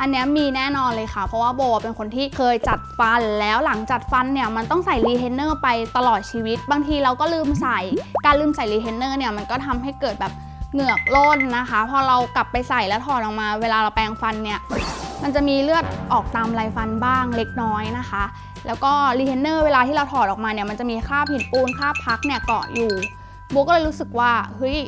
อันเนี้ยมีแน่นอนเลยค่ะ เพราะว่าโบเป็นคนที่เคยจัดฟันแล้วหลังจัดฟันเนี่ยมันต้องใส่รีเทนเนอร์ไปตลอดชีวิต บางทีเราก็ลืมใส่ การลืมใส่รีเทนเนอร์เนี่ยมันก็ทำให้เกิดแบบเหงือกร่นนะคะ พอเรากลับไปใส่แล้วถอดออกมา เวลาเราแปรงฟันเนี่ยมันจะมีเลือดออกตามลายฟันบ้างเล็กน้อยนะคะ แล้วก็รีเทนเนอร์เวลาที่เราถอดออกมาเนี่ยมันจะมีคราบหินปูนคราบพักเนี่ยเกาะอยู่โบก็เลยรู้สึกว่าเฮ้ย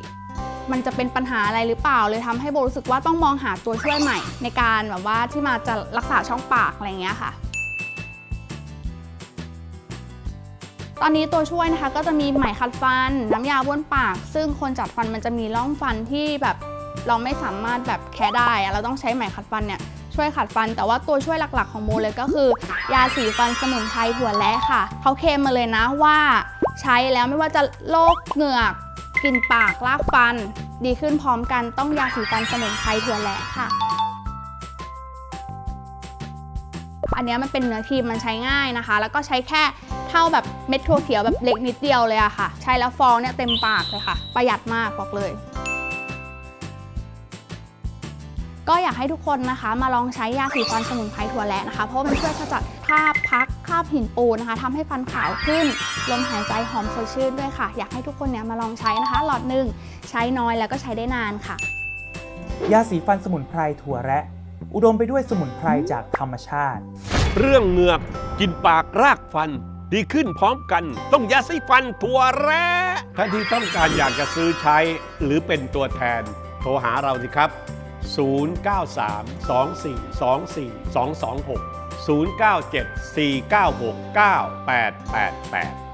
มันจะเป็นปัญหาอะไรหรือเปล่าเลยทำให้โบรู้สึกว่าต้องมองหาตัวช่วยใหม่ ในการแบบว่าที่มาจะรักษาช่องปากอะไรอย่างเงี้ยค่ะตอนนี้ตัวช่วยนะคะก็จะมีไหมขัดฟัน น้ำยาบ้วนปาก ซึ่งคนจัดฟันมันจะมีร่องฟันที่แบบเราไม่สามารถแบบแค่ได้ เราต้องใช้ไหมขัดฟันเนี่ยช่วยขัดฟัน แต่ว่าตัวช่วยหลักๆของโมเลยก็คือ ยาสีฟันสมุนไพรถั่วแระค่ะ เขาเคลมมาเลยนะว่า ใช้แล้วไม่ว่าจะโรคเหงือก กลิ่นปากลากฟัน ดีขึ้นพร้อมกันต้องยาสีฟันสมุนไพรถั่วแระค่ะ อันนี้มันเป็นเนื้อครีมมันใช้ง่ายนะคะ แล้วก็ใช้แค่เท่าแบบเม็ดถั่วเขียวแบบเล็กนิดเดียวเลยอะค่ะ ใช้แล้วฟองเนี่ยเต็มปากเลยค่ะ ประหยัดมากบอกเลย ก็อยากให้ทุกคนนะคะมาลองใช้ยาสีฟันสมุนไพรถั่วแระนะคะ เพราะว่ามันช่วยขจัดคราบพักคราบหินปูนนะคะทำให้ฟันขาวขึ้น ลมหายใจหอมสดชื่นด้วยค่ะ อยากให้ทุกคนเนี่ยมาลองใช้นะคะ หลอดหนึ่งใช้น้อยแล้วก็ใช้ได้นานค่ะ ยาสีฟันสมุนไพรถั่วแระ อุดมไปด้วยสมุนไพรจากธรรมชาติ เรื่องเหงือกกินปากรากฟัน ดีขึ้นพร้อมกัน ต้องยาสีฟันถั่วแระท่านที่ต้องการอยากจะซื้อใช้หรือเป็นตัวแทน โทรหาเราสิครับ 093 2424 226 097 496 9888